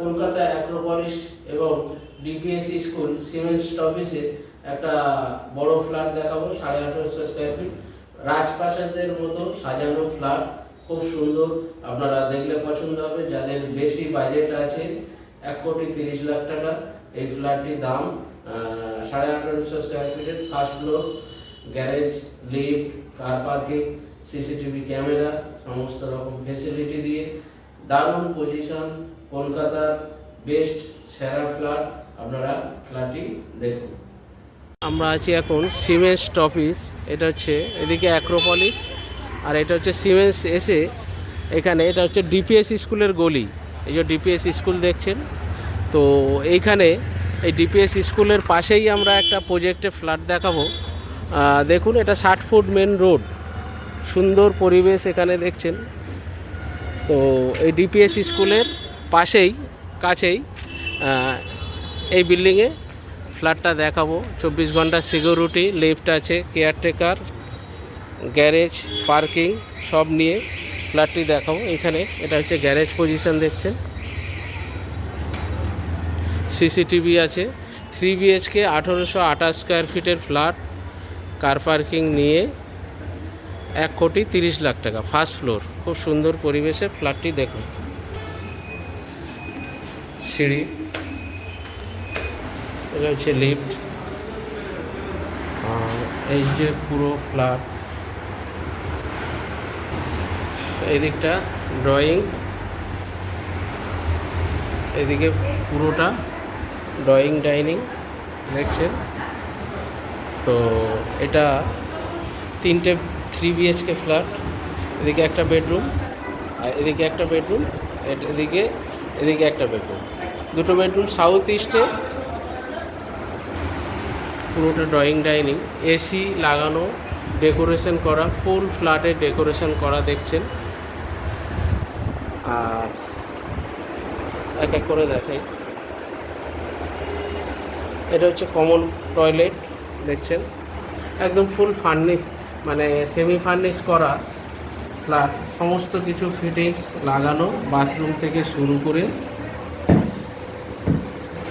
Kolkata Acropolis এবং DPSC school Siemens অফিসে একটা বড় ফ্ল্যাট দেখাবো, সাড়ে আঠারোশো স্কোয়ার ফিট রাজপ্রাসাদের মতো সাজানো ফ্ল্যাট খুব সুন্দর। আপনারা দেখলে পছন্দ হবে, যাদের বেশি বাজেট আছে, এক কোটি তিরিশ লাখ টাকা। এই ফ্ল্যাটটির দাম সাড়ে আঠারোশো স্কোয়ার ফিটের first floor garage lift car parking CCTV camera সমস্ত রকম ফেসিলিটি দিয়ে। দারুণ পজিশন কলকাতার বেস্ট সেরা ফ্ল্যাট আপনারা ফ্ল্যাটটি দেখুন। আমরা আছি এখন সিমেন্স অফিস এটা হচ্ছে এদিকে অ্যাক্রোপলিস আর এটা হচ্ছে সিমেন্স এসে এখানে, এটা হচ্ছে ডিপিএস স্কুলের গলি। এই যে ডিপিএস স্কুল দেখছেন? তো এইখানে এই ডিপিএস স্কুলের পাশেই আমরা একটা প্রজেক্টে ফ্ল্যাট দেখাবো। দেখুন, এটা ষাট ফুট মেন রোড সুন্দর পরিবেশ এখানে দেখছেন। তো এই ডিপিএস স্কুলের পাশেই, কাছেই এই বিল্ডিংয়ে ফ্ল্যাটটা দেখাবো। চব্বিশ ঘণ্টা সিকিউরিটি, লিফট আছে, কেয়ারটেকার, গ্যারেজ, পার্কিং সব নিয়ে ফ্ল্যাটটি দেখাবো। এখানে এটা হচ্ছে গ্যারেজ পজিশন দেখছেন। সিসিটিভি আছে। থ্রি বিএইচকে আঠেরোশো আঠাশ স্কোয়ার ফিটের ফ্ল্যাট, কার পার্কিং নিয়ে এক কোটি তিরিশ লাখ টাকা, ফার্স্ট ফ্লোর। খুব সুন্দর পরিবেশে ফ্ল্যাটটি দেখুন। সিঁড়ি। এটা হচ্ছে লিফট এই যে পুরো ফ্ল্যাট এই দিকটা ড্রয়িং এদিকে পুরোটা ড্রয়িং ডাইনিং দেখছেন? তো এটা তিনটে থ্রি বিএইচকে ফ্ল্যাট এদিকে একটা বেডরুম আর এদিকে একটা বেডরুম এদিকে এদিকে একটা বেডরুম দুটো বেডরুম সাউথ ইস্টে পুরোটা ড্রয়িং ডাইনিং এসি লাগানো ডেকোরেশন করা ফুল ফ্ল্যাটে ডেকোরেশন করা দেখছেন। আর এক এক করে দেখাই। এটা হচ্ছে কমন টয়লেট দেখছেন? একদম ফুল ফার্নিশ মানে সেমি ফার্নিশ করা ফ্ল্যাট সমস্ত কিছু ফিটিংস লাগানো বাথরুম থেকে শুরু করে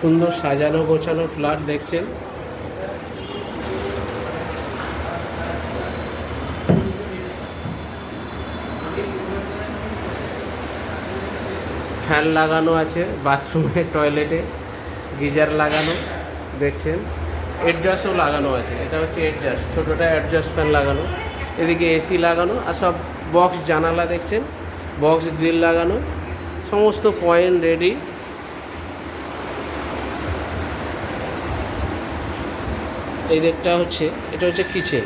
সুন্দর সাজানো গোছানো ফ্ল্যাট দেখছেন। ফ্যান লাগানো আছে, বাথরুমে, টয়লেটে, গিজার লাগানো দেখছেন। অ্যাডজাস্টও লাগানো আছে, এটা হচ্ছে অ্যাডজাস্ট ছোটোটা অ্যাডজাস্ট ফ্যান লাগানো। এদিকে এসি লাগানো আর সব বক্স জানালা দেখছেন বক্স গ্রিল লাগানো, সমস্ত পয়েন্ট রেডি এই দিকটা হচ্ছে, এটা হচ্ছে কিচেন।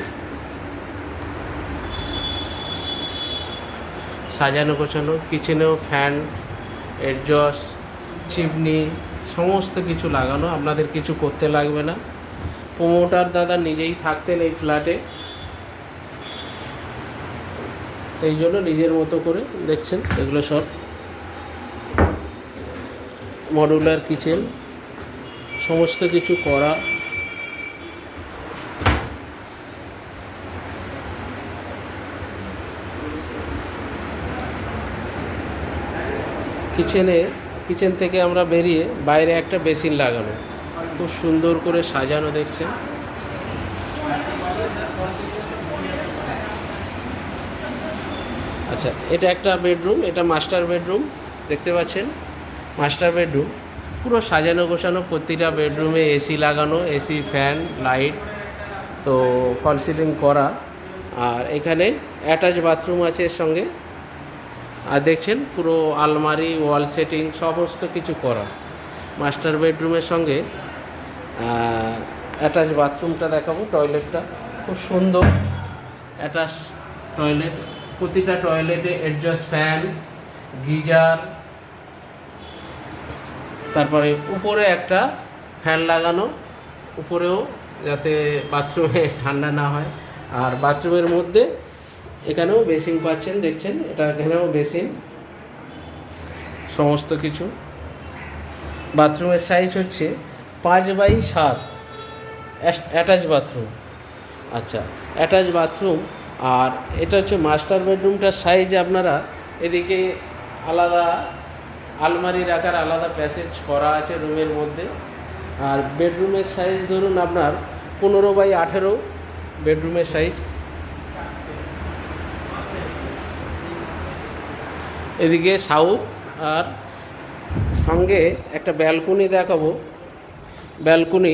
সাজানো গোছানো, কিচেনেও ফ্যান এডজস্ট চিমনি, সমস্ত কিছু লাগানো, আপনাদের কিছু করতে লাগবে না। প্রোমোটার দাদা নিজেই থাকতেন এই ফ্ল্যাটে। তো এই জন্য নিজের মতো করে, দেখছেন, এগুলো সব। মডুলার কিচেন, সমস্ত কিছু করা। কিচেনে, কিচেন থেকে আমরা বেরিয়ে বাইরে একটা বেসিন লাগানো। খুব সুন্দর করে সাজানো দেখছেন। আচ্ছা এটা একটা বেডরুম, এটা মাস্টার বেডরুম, দেখতে পাচ্ছেন? মাস্টার বেডরুম, পুরো সাজানো গোছানো, প্রতিটা বেডরুমে এসি লাগানো, এসি, ফ্যান, লাইট, তো ফল সিলিং করা। আর এখানে অ্যাটাচ বাথরুম আছে এর সঙ্গে। আর দেখছেন পুরো আলমারি ওয়াল সেটিং সমস্ত কিছু করা। মাস্টার বেডরুমের সঙ্গে অ্যাটাচ বাথরুমটা দেখাবো টয়লেটটা খুব সুন্দর। অ্যাটাচ টয়লেট প্রতিটা টয়লেটে অ্যাডজাস্ট ফ্যান গিজার, তারপরে উপরে একটা ফ্যান লাগানো, উপরেও যাতে বাথরুমে ঠান্ডা না হয়। আর বাথরুমের মধ্যে এখানেও বেসিন পাচ্ছেন, দেখছেন? এটা এখানেও বেসিন। সমস্ত কিছু। বাথরুমের সাইজ হচ্ছে পাঁচ বাই সাত। অ্যাটাচ বাথরুম আচ্ছা অ্যাটাচ বাথরুম আর এটা হচ্ছে মাস্টার বেডরুমটার সাইজ আপনারা এদিকে আলাদা আলমারি রাখার আলাদা প্যাসেজ করা আছে রুমের মধ্যে। আর বেডরুমের সাইজ ধরুন আপনার পনেরো বাই আঠেরো বেডরুমের সাইজ এদিকে সাউথ আর সঙ্গে একটা ব্যালকনি দেখাবো। ব্যালকনি,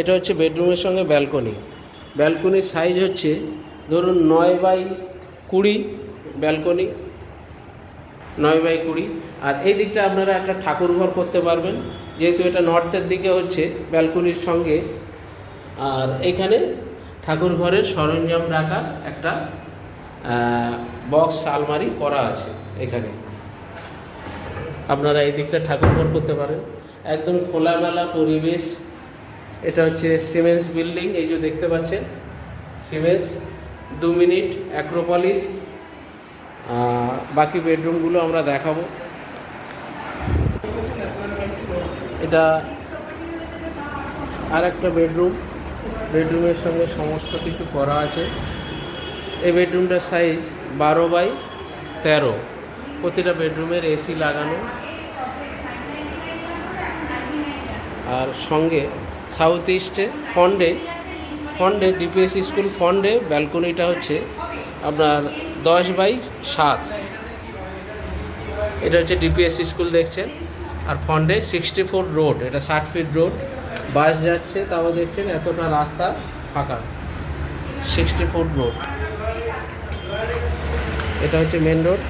এটা হচ্ছে বেডরুমের সঙ্গে ব্যালকনি। ব্যালকনির সাইজ হচ্ছে ধরুন নয় বাই কুড়ি ব্যালকনি, নয় বাই কুড়ি। আর এই দিকটা আপনারা একটা ঠাকুর ঘর করতে পারবেন। যেহেতু এটা নর্থের দিকে হচ্ছে ব্যালকনির সঙ্গে। আর এখানে ঠাকুর ঘরের সরঞ্জাম রাখার একটা বক্স আলমারি করা আছে। আপনারা এই দিকটা ঠাকুর ঘর করতে পারেন। একদম খোলামেলা পরিবেশ। এটা হচ্ছে সিমেন্স বিল্ডিং এই যে দেখতে পাচ্ছেন। সিমেন্স দু মিনিট অ্যাক্রোপলিস বাকি বেডরুমগুলো আমরা দেখাবো। এটা আর একটা বেডরুম বেডরুমের সঙ্গে সমস্ত কিছু করা আছে। এই বেডরুমটার সাইজ বারো বাই তেরো। প্রতিটা বেডরুমের এসি লাগানো। আর সঙ্গে সাউথ ইস্টে ফন্ডে ফন্ডে ডিপিএস স্কুল ফন্ডে ব্যালকনিটা হচ্ছে আপনার দশ বাই সাত। এটা হচ্ছে ডিপিএস স্কুল দেখছেন। আর ফন্ডে সিক্সটি ফোর রোড এটা ষাট ফিট রোড বাস যাচ্ছে, তাও দেখছেন এতটা রাস্তা ফাঁকা। সিক্সটি ফোর রোড এটা হচ্ছে মেন রোড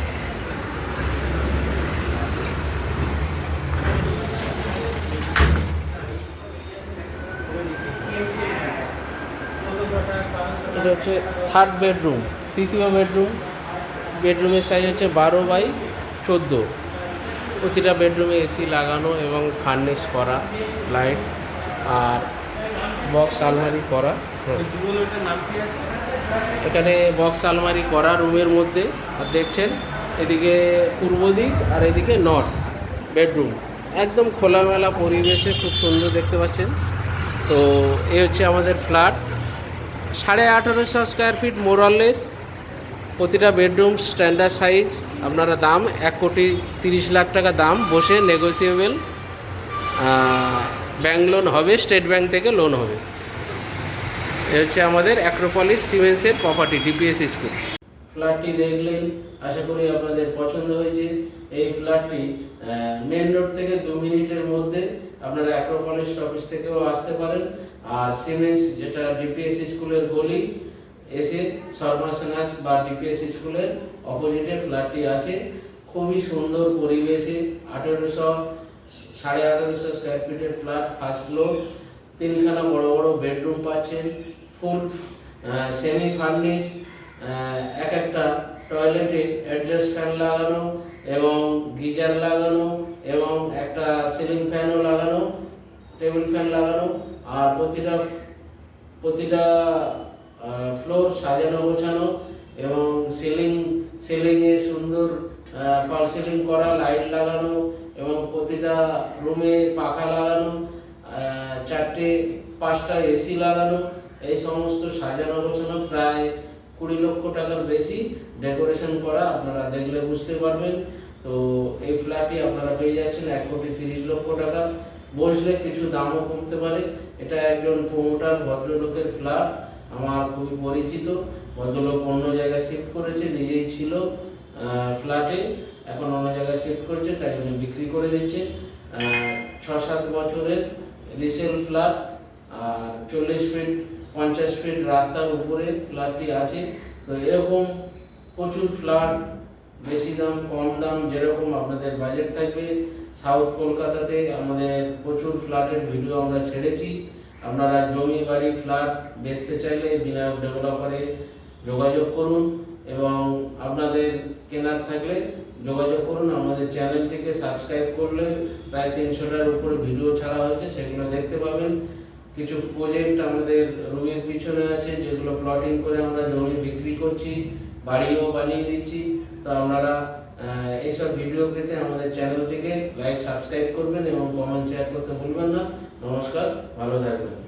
এটা হচ্ছে থার্ড বেডরুম তৃতীয় বেডরুম বেডরুমের সাইজ হচ্ছে বারো বাই চোদ্দ। প্রতিটা বেডরুমে এসি লাগানো এবং ফার্নিশ করা লাইট আর বক্স আলমারি করা। এখানে বক্স আলমারি করা রুমের মধ্যে, আর দেখছেন, এদিকে পূর্ব দিক আর এদিকে নর্থ বেডরুম একদম খোলামেলা পরিবেশে খুব সুন্দর দেখতে পাচ্ছেন। তো এই হচ্ছে আমাদের ফ্ল্যাট সাড়ে আঠারোশো স্কোয়ার ফিট মোরাললেস প্রতিটা বেডরুম স্ট্যান্ডার্ড সাইজ আপনারা দাম এক কোটি তিরিশ লাখ টাকা দাম, বসে নেগোসিয়েবল ব্যাঙ্ক লোন হবে স্টেট ব্যাঙ্ক থেকে লোন হবে। এ হচ্ছে আমাদের অ্যাক্রোপলিস সিমেন্সের প্রপার্টি ডিপিএস স্কুল ফ্ল্যাটটি দেখলেন, আশা করি আপনাদের পছন্দ হয়েছে। এই ফ্ল্যাটটি মেন রোড থেকে দু মিনিটের মধ্যে আপনারা অ্যাক্রোপলিস অফিস থেকেও আসতে পারেন। আর সিমেন্স যেটা ডিপিএস স্কুলের গলি, এসে শর্মা স্ন্যাক্স বা ডিপিএস স্কুলের অপোজিটে ফ্ল্যাটটি আছে। খুবই সুন্দর পরিবেশে, আঠেরোশো সাড়ে আঠেরোশো স্কোয়ার ফিটের ফ্ল্যাট ফার্স্ট ফ্লোর তিনখানা বড় বড় বেডরুম পাচ্ছেন ফুল সেমি ফার্নিশ এক একটা টয়লেটে অ্যাডজাস্ট ফ্যান লাগানো এবং গিজার লাগানো এবং একটা সিলিং ফ্যানও লাগানো টেবিল ফ্যান লাগানো। আর প্রতিটা প্রতিটা ফ্লোর সাজানো, গোছানো এবং সিলিং সিলিংয়ে সুন্দর ফল সিলিং করা লাইট লাগানো এবং প্রতিটা রুমে পাখা লাগানো চারটে, পাঁচটা এসি লাগানো, এই সমস্ত সাজানো, গোছানো প্রায় কুড়ি লক্ষ টাকার বেশি ডেকোরেশন করা আপনারা দেখলে বুঝতে পারবেন। তো এই ফ্ল্যাটটি আপনারা পেয়ে যাচ্ছেন এক কোটি তিরিশ লক্ষ টাকা। বসলে কিছু দামও কমতে পারে। এটা একজন প্রমোটার ভদ্রলোকের ফ্ল্যাট আমার খুবই পরিচিত। ভদ্রলোক অন্য জায়গায় শিফট করেছে, নিজেই ছিল ফ্ল্যাটে এখন অন্য জায়গায় শিফট করেছে, তাই উনি বিক্রি করে দিচ্ছে। ছ সাত বছরের রিসেল ফ্ল্যাট আর চল্লিশ ফিট পঞ্চাশ ফিট রাস্তার উপরে ফ্ল্যাটটি আছে। তো এরকম প্রচুর ফ্ল্যাট বেশি দাম, কম দাম যেরকম আপনাদের বাজেট থাকবে সাউথ কলকাতাতে আমাদের প্রচুর ফ্ল্যাটের ভিডিও আমরা ছেড়েছি। আপনারা জমি, বাড়ি ফ্ল্যাট বেচতে চাইলে বিনায়ক ডেভেলপারে যোগাযোগ করুন এবং আপনাদের কেনার থাকলে যোগাযোগ করুন। আমাদের চ্যানেলটিকে সাবস্ক্রাইব করলে প্রায় তিনশোটার উপরে ভিডিও ছাড়া হয়েছে, সেগুলো দেখতে পাবেন। কিছু প্রজেক্ট আমাদের রুমের পিছনে আছে, যেগুলো প্লটিং করে আমরা জমি বিক্রি করছি, বাড়িও বানিয়ে দিচ্ছি। তো আপনারা এইসব ভিডিও পেতে আমাদের চ্যানেলটিকে লাইক সাবস্ক্রাইব করবেন এবং কমেন্ট শেয়ার করতে ভুলবেন না। নমস্কার, ভালো থাকবেন।